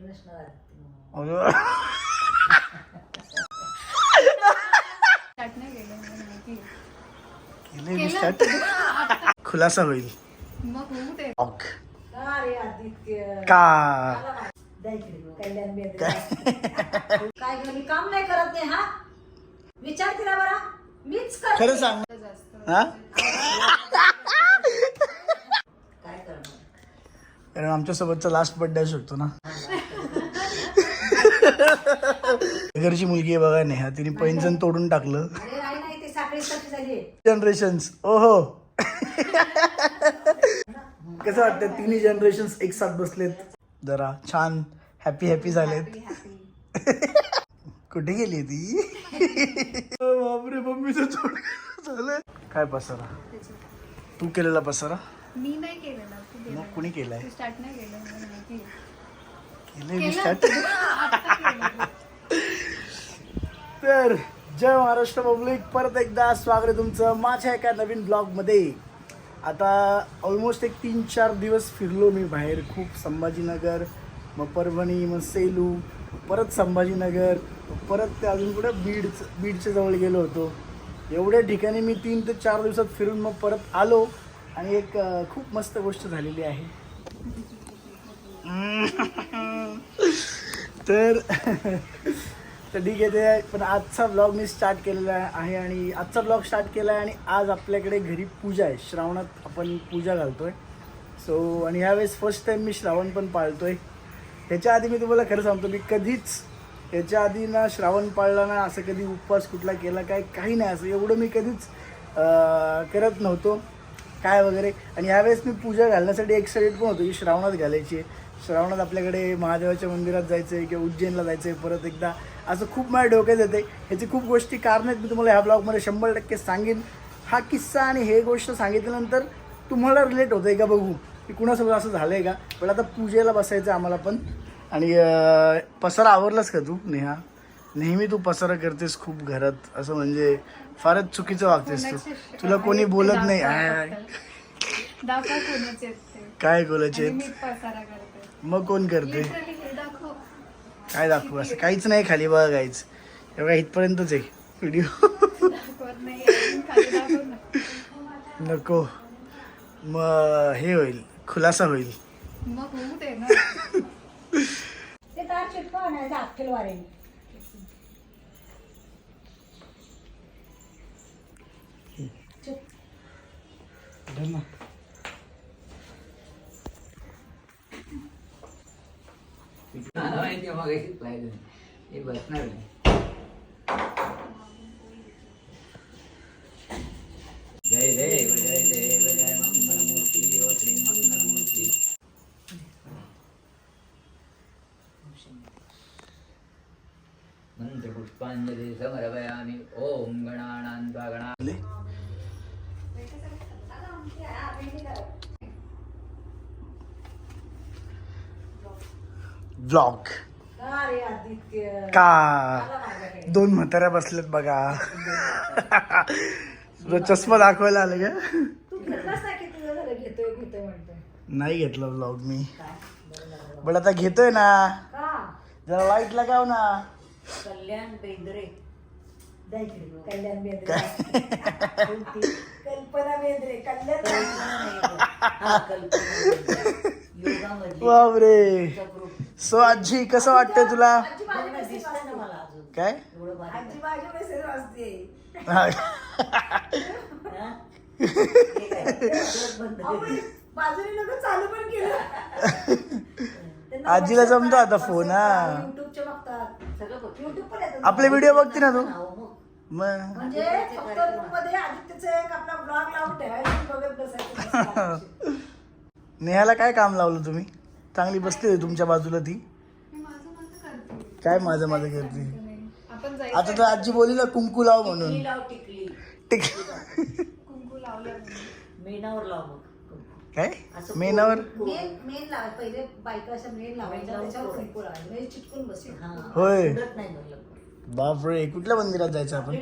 नसणार केलं मी. खुलासा होईल आदित्य का. काय काम नाही करत नाही हा विचार तिला बरा मीच करते. खरं सांग जास्त हा काय करणार कारण आमच्या सोबतचा लास्ट बर्थडे शकतो ना घरची मुलगी आहे बघा नेहा. तिने पैंजण तोडून टाकलं. जनरेशन्स ओहो. कसं वाटतं तिन्ही जनरेशन्स एक साथ बसलेत? जरा छान हॅपी हॅपी झालेत. कुठे गेली ती? बापरे मम्मीचं झालं काय पसारा? तू केलेला पसारा? मी नाही केलेलं. मग कुणी केलाय? स्टार्ट नाही केलं. तर जय महाराष्ट्र पब्लिक. परत एकदा स्वागत आहे तुमचं. माझ्या एका नवीन ब्लॉगमध्ये. आता ऑलमोस्ट एक तीन चार दिवस फिरलो मी बाहेर. खूप संभाजीनगर मग परभणी मग सेलू परत संभाजीनगर परत ते अजून कुठे बीड बीडच्या जवळ गेलो होतो. एवढ्या ठिकाणी मी तीन ते चार दिवसात फिरून मग परत आलो आणि एक खूप मस्त गोष्ट झालेली आहे. तर तर ठीक आहे ते पण आजचा ब्लॉग मी स्टार्ट केलेला आहे आणि आजचा ब्लॉग स्टार्ट केला आहे आणि आज आपल्याकडे घरी पूजा आहे. श्रावणात आपण पूजा घालतो आहे सो आणि ह्यावेळेस फर्स्ट टाईम मी श्रावण पण पाळतो आहे ह्याच्या आधी मी तुम्हाला खरं सांगतो मी कधीच ह्याच्या आधी ना श्रावण पाळला ना असं कधी उपवास कुठला केला काय काही नाही. असं एवढं मी कधीच करत नव्हतो. काय वगैरे. आणि यावेळेस मी पूजा घालण्यासाठी एक्साइटेड पण होतो की श्रावणात घालायची. आहे श्रावणात आपल्याकडे महादेवाच्या मंदिरात जायचं आहे किंवा उज्जैनला जायचं आहे परत एकदा असं खूप माझ्या डोक्यात येते ह्याची खूप गोष्टी कारण आहेत मी तुम्हाला ह्या ब्लॉगमध्ये शंभर टक्के सांगेन. हा किस्सा आणि हे गोष्ट सांगितल्यानंतर तुम्हाला रिलेट होतं आहे का बघू? की कुणासोबत असं झालं आहे का? पण आता पूजेला बसायचं आम्हाला पण. आणि अं, पसारा आवरलास का तू नेहा? नेहमी तू पसारा करतेस खूप घरात. असं म्हणजे फारच चुकीचं वागतेस तू. तुला कोणी बोलत नाही. काय बोलायचे मग कोण करते? हे काय दाखवू? असं काहीच नाही खाली बघा काहीच एवढा इथपर्यंतच आहे व्हिडिओ नको. मग हे होईल. खुलासा होईल. मग होऊ दे ना. ते तार चिटकवा धर ना. मला माहिती आहे, मगाशीच पाहिलं मी बसणार नाही जय देव जय देव जय मंगलमूर्ती ओ श्री मंगलमूर्ती मंत्रपुष्पांजली समर्पयामि ओम गणानान्त्वा गणा आले? ब्लॉग का. दोन म्हाताऱ्या बसल्यात बघा. तुला चष्मा दाखवायला आलं का? तुझं नाही घेतला ब्लॉग मी. पण आता घेतोय ना. जरा लाइट लगाव ना. कल्याण बेंद्रे. कल्याण बेंद्रे. कोणती? कल्पना बेंद्रे कल्याण बापरे. सो आजी कसं वाटतंय तुला. काय? आजीला जमतो आता फोन, हा. आपले व्हिडिओ बघते ना तू? हो, मग. म्हणजे नेहाला काय काम लावलं तुम्ही? चांगली बसली होती तुमच्या बाजूला ती. मी माझं माझं करते. काय माझं माझं करते? आता तर आजी बोलली ना कुंकू लाव म्हणून. टिकली लाव टिकली. टिक कुंकू लावलं म्हणून. मेनावर लाव मग. काय? असं मेनावर मेन मेन लाव पहिले बायका अशा मेन लावायच्या त्याच्यावर कुंकू लावायचं. म्हणजे होय. बापरे कुठल्या मंदिरात जायचं आपण.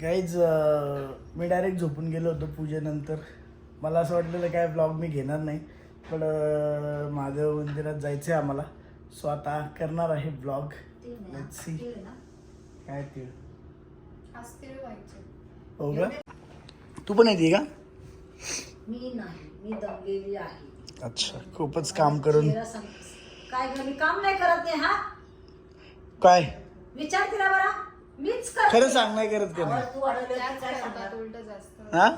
काहीच मी डायरेक्ट झोपून गेलो होतो पूजेनंतर. मला असं वाटलेलं काय ब्लॉग मी घेणार नाही. पण महादेव मंदिरात जायचं आहे आम्हाला. सो आता करणार आहे ब्लॉग तीळ. तीळ ना? काय ते असतील व्हायचे. हो का? तू पण येते का? मी नाही. मी दमलेली आहे. अच्छा खूपच काम करून. सं- काय मी काम नाही करत नाही हा? काय? विचार तिला बरा. मीच करते. खरं सांग नाही करत का नाही आवाज तू वाढवली त्याच होती, काय करतात सांगणार? उलट जास्त हा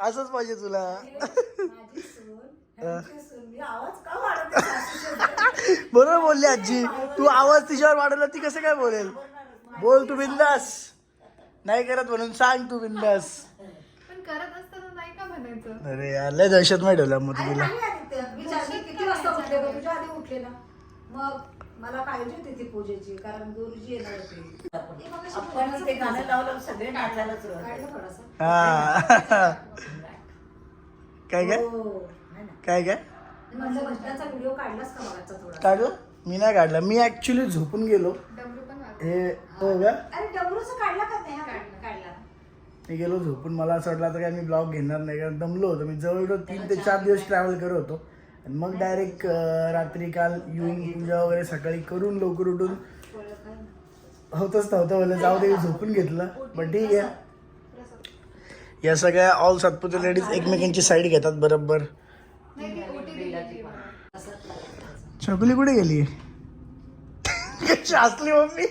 असंच पाहिजे तुला माझी सून, ह्यांची सून, मी आवाज का वाढवते सासूच्या? बरोबर बोलली आजी तू आवाज तिच्यावर वाढवला ती कसं काय बोलेल बोल तू बिंदास नाही करत म्हणून सांग तू बिंदास पण करत असताना नाही का म्हणायचं अरे यार लय दहशत नाही ठेवलं मग अरे तुला नाही आदित्य, विचार मी किती वाजता उठले गं? तुझ्या आधी उठले ना मग मला काळजी होती ती पूजेची कारण गुरुजी येणार होते. आपण ते गाणं लावलं सगळे नाचायला सुरुवात काढलं थोडासा. हा. काय काय हो. ना. काय काय म्हणलं भजनाचा व्हिडिओ काढलास का मगाचा थोडा काढलं मी नाही काढला. मी ऍक्च्युली झोपून गेलो. पण हे हो. का? अरे डबरूचं काढला का नाही? काढला. मी गेलो झोपून. मला असं वाटलं आता काय मी ब्लॉग घेणार नाही कारण दमलो होतो. मी जवळजवळ तीन ते चार दिवस ट्रॅव्हल करत होतो. आणि मग डायरेक्ट रात्री काल युईंग पूजा वगैरे सकाळी करून लवकर उठून होतच नव्हतं मला जाऊ दे झोपून घेतलं. पण ठीक आहे. या सगळ्या ऑल सातपुते लेडीज एकमेकांची साईड घेतात बरोबर. छकुली कुठे गेली? कशी असली मम्मी?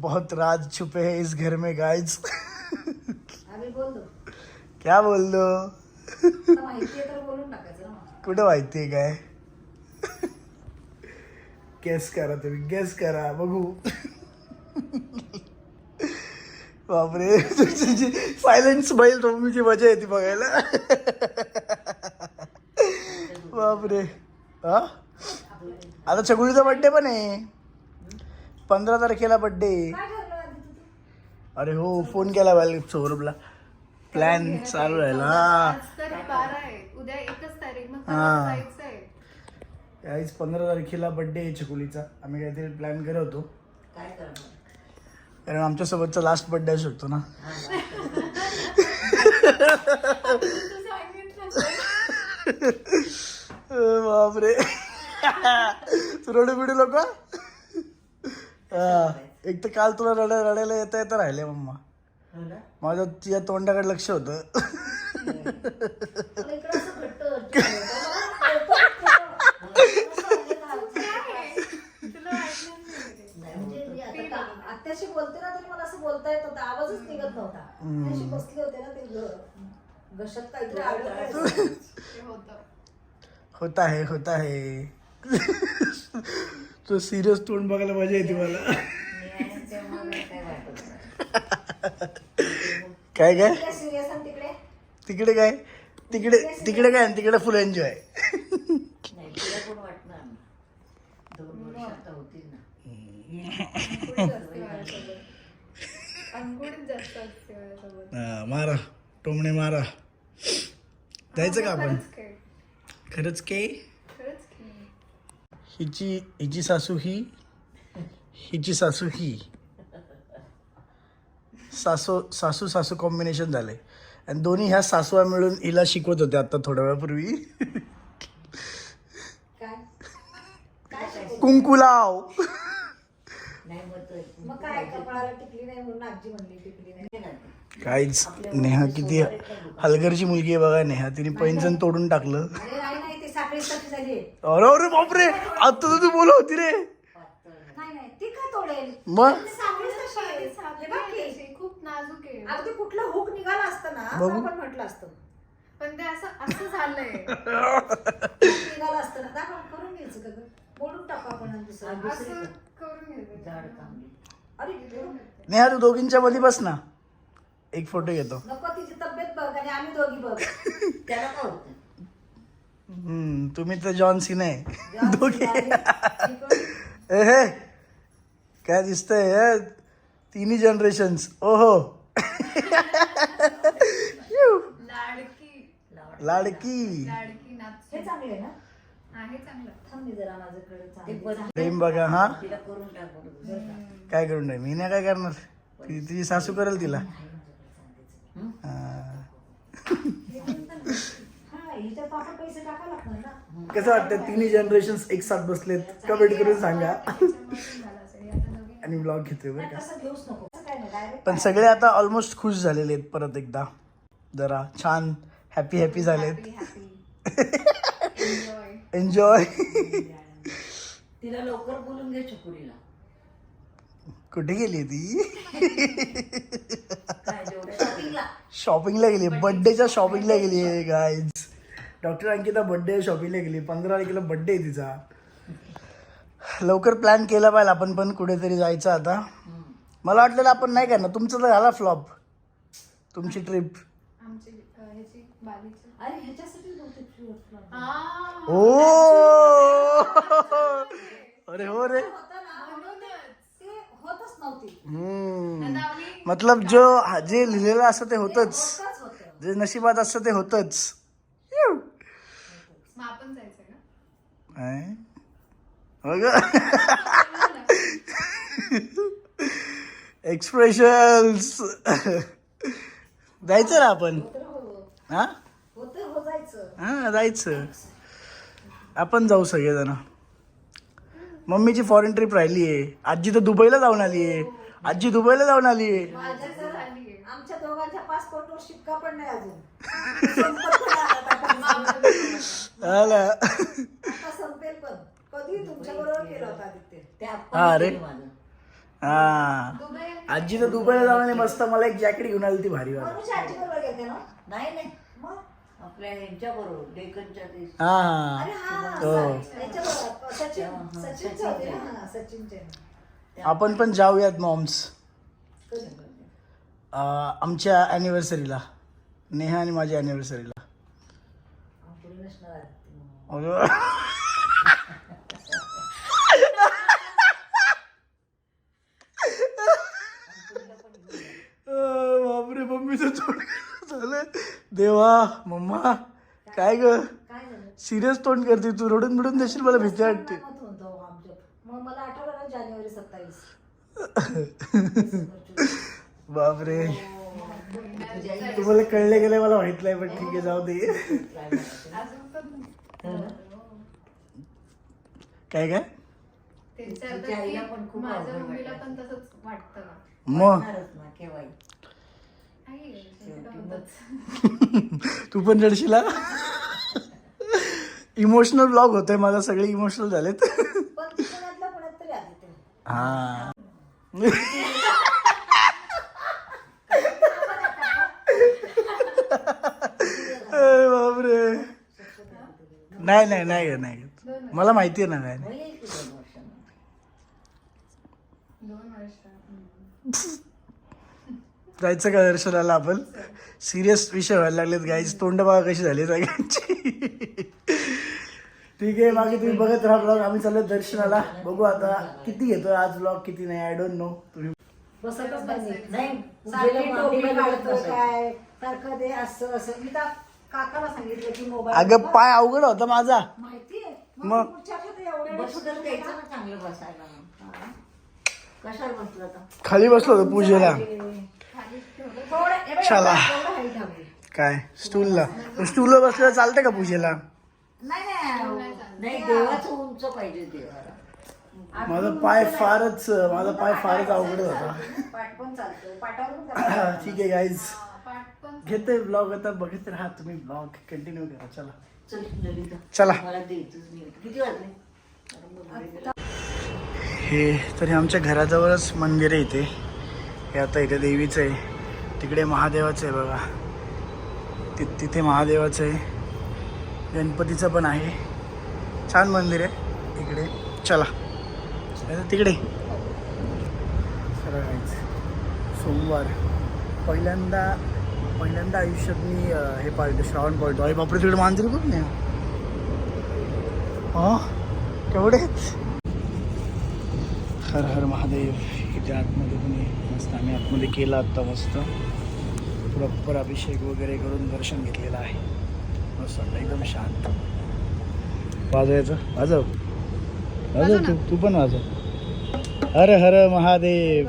बहुत राज छुपे हैं इस घर में गाइज बोललो क्या बोल मग. कुठं माहितीये काय? गेस करा तुम्ही गेस करा बघू. बापरे तुझी सायलेन्स बैल मम्मीची मजा येते बघायला. बापरे. हा? आता छकुलीचा बर्थडे पण आहे. पंधरा तारखेला तू? अरे हो फोन केला पाहिजे सौरभला. प्लॅन चालू राहिला हा. उद्या एकच तारीख. हा. पंधरा तारखेला बर्थडे आहे छकुलीचा आम्ही काहीतरी प्लॅन करत होतो. काय करणार? कारण आमच्यासोबतचा लास्ट बर्थडे असू शकतो ना. बापरे. तू रडू बिडू लोक एक तर काल तुला रड रडायला येता येता राहिले मम्मा. माझं तुझ्या तोंडाकडे लक्ष होतं. म्हणजे मी आता का- आत्याशी बोलते ना तरी मला असं बोलता येत होता आवाजच निघत नव्हता. त्याशी बसले होते ना ते ग- घशात काहीतरी आडलं ते होतं. होता. है होता है तो सिरियस तोंड बघायला मजा येते आहे मला काय. काय? तिकडे तिकडे. काय? तिकडे तिकडे काय? तिकडे फुल एन्जॉय मारा. टोमणे मारा. जायचं का आपण? खरंच की हिची हिची सासू ही हिची सासू ही. सासू सासू सासू कॉम्बिनेशन झालंय आणि दोन्ही ह्या सासूया मिळून हिला शिकवत होत्या आता थोड्या वेळापूर्वी? कुंकू लाव. काहीच. नेहा किती हलगरची मुलगी आहे बघा नेहा. तिने पैंजण तोडून टाकलं. अरे झाली. अरे बापरे. आता तू बोलत होती रे. मग ती साखळीच तशी आहे. हे बघ की. अशी खूप नाजूक आहे अगदी कुठलं हुक निघालं असतं ना तर बघू. आपण म्हटलं असतं. पण ते असं असं झालंय. हुक निघालं असतं ना दाखव करून घ्यायचं का गं? टाकू आपण आणि दुसरं. असं करून झाड अरे देवा. नेहा तू दोघींच्या मध्ये बस ना. एक फोटो घेतो. नको तिची तब्येत बघ आणि आम्ही दोघी बघ. त्याला काय होतं हम्म, तुम्ही तर जॉन सीन आहे. दोघे. ए हे काय दिसतंय हे? तिन्ही जनरेशन्स ओहो. लाडकी. लाडकी. लाडकी. नाच. हे चांगलं आहे ना? आहे चांगलं. थांब मी जरा माझ्याकडे ते चांगलं पण प्रेम बघा हा. काय करून नाही मी नाही काय करणार. ती तुझी सासू करेल तिला. हं? हा. हा हिच्यात आपण पैसे टाकायला लागणार ना? कसं वाटतं? तिन्ही जनरेशन एक साथ बसलेत. कमेंट करून सांगा. आणि ब्लॉग घेतोय बरं का? तसं घेऊच नको. पण सगळे आता ऑलमोस्ट खुश झालेले आहेत परत एकदा. जरा छान हॅपी हॅपी झालेत. एन्जॉय तिला लवकर बोलून घे छकुलीला. कुठे गेली ती? शॉपिंगला शॉपिंगला गेली. बर्थडेच्या शॉपिंगला गेली आहे गाईज डॉक्टर अंकिता बर्थडे शॉपिंगला गेली. पंधरा तारखेला बर्थडे आहे तिचा. लवकर प्लॅन केला पाहिजे. आपण पण कुठेतरी जायचं आता. मला वाटलेलं आपण नाही करणार. तुमचं तर झाला फ्लॉप तुमची ट्रिप आमची अ, ह्याची बालीची अरे ह्याच्यासाठी बहुतेक free होतं ना. आ, ओ. अरे हो रे. होतं ना, ते होतच नव्हती. हम्म. आता आम्ही मतलब जो जे लिहिलेलं असतं ते होतच. होतच होतं. जे नशिबात असतं ते होतच. मग आपण जायचं का काय? हो ग एक्सप्रेशन्स जायचं ना आपण? हा? होतं हो जायचं. हा आपण जाऊ सगळेजण. मम्मीची फॉरेन ट्रिप राहिली आहे. आजी तर दुबईला जाऊन आली आहे. आजी दुबईला जाऊन आली आहे. आमच्या दोघांच्या पासपोर्टवर शिक्का पण नाही अजून. हा, रे. हा. आजी तर दुबईला जाऊन मस्त मला एक जॅकेट घेऊन आली ती भारी वाला. म्हणून आजी बरोबर गेलते ना? नाही नाही. मग? आपल्या ह्यांच्या बरोबर डेकनच्या ते. हा आपण पण जाऊयात मॉम्स? आमच्या अॅनिव्हर्सरीला नेहा आणि माझ्या अॅनिव्हर्सरीला पुढे नसणार आदित्य. बापरे मम्मीचं तोंड झालं देवा मम्मा काय ग? काय झालं सिरियस तोंड करते तू रडून बिडून देशील मला भीती वाटते. मग मला आठवलं ना जानेवारी सत्तावीस बापरे. तुम्हाला कळले गेले मला माहीत नाही पण ठीक आहे जाऊ दे. काय काय मग? तू पण रडशील इमोशनल ब्लॉग होतोय माझा सगळे इमोशनल झालेत. हा. अरे बापरे. नाही नाही नाही घेत, नाही घेत. मला माहिती आहे ना काय नाही. मग येईल की दोन वर्षांनी दोन वर्ष हम्म. जायचं का दर्शनाला आपण? सिरियस विषय व्हायला लागलेत गाईज तोंड बघा कशी झाली सगळ्यांची. ठीक आहे बाकी तुम्ही बघत राहा ब्लॉग आम्ही चाललो दर्शनाला. बघू आता किती घेतोय आज ब्लॉग किती नाही आय डोंट नो तुम्ही बसतच नाही. नाही. सारखी पूजेला टोपी मांडीला काढतोय बसायचं. काय? सारखं ते असं असं. मी तर काकाला सांगितलं की मोबाईल अगं पाय अवघड होता माझा. मग? मग पुढच्या आठवड्यात एवढ्या बसू तर द्यायचं ना. चांगलं बसायला. मग. कशाला बसलं आता? खाली बसलो होतो पूजेला. चला. काय? स्टूलला. स्टूलला बसलं चालतं का पूजेला? माझा पाय फारच माझा पाय फारच अवघड होता. ठीक आहे गाईज घेते ब्लॉग आता बघत राहा तुम्ही ब्लॉग कंटिन्यू करा चला. चल. हे तर आमच्या घराजवळच मंदिर आहे इथे. हे आता इथे देवीचं आहे. तिकडे महादेवाचं आहे बघा. ति तिथे महादेवाचं आहे. गणपतीचं पण आहे. छान मंदिर आहे. इकडे चला. तिकडे. सोमवार. पहिल्यांदा पहिल्यांदा आयुष्यात मी हे पाळतो श्रावण पाळतो. आई बापरे तिकडे मांजरी पण नाही. हा तेवढेच हर हर महादेव. इथे आतमध्ये तुम्ही मस्त आम्ही आतमध्ये केला आत्ता मस्त. प्रॉपर अभिषेक वगैरे करून दर्शन घेतलेलं आहे. मस्त एकदम शांत. वाजवायचं? वाजव. वाजव तू तू पण वाजव. हर हर महादेव.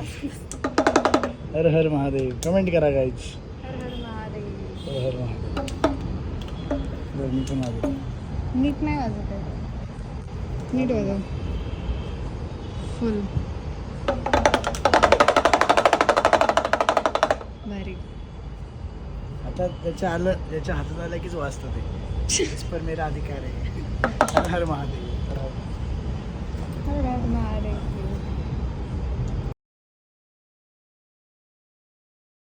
हर हर महादेव. कमेंट करा गाईच हर हर महादेव. हर हर महादेव. बरं मी पण आलो नीट नाही वाजत नीट वाजव. फुल. भारी. आता त्याच्या आलं त्याच्या हातात आलं कीच वाचतं ते. पर मेरा अधिकार आहे. हर महादेव. हर महादेव.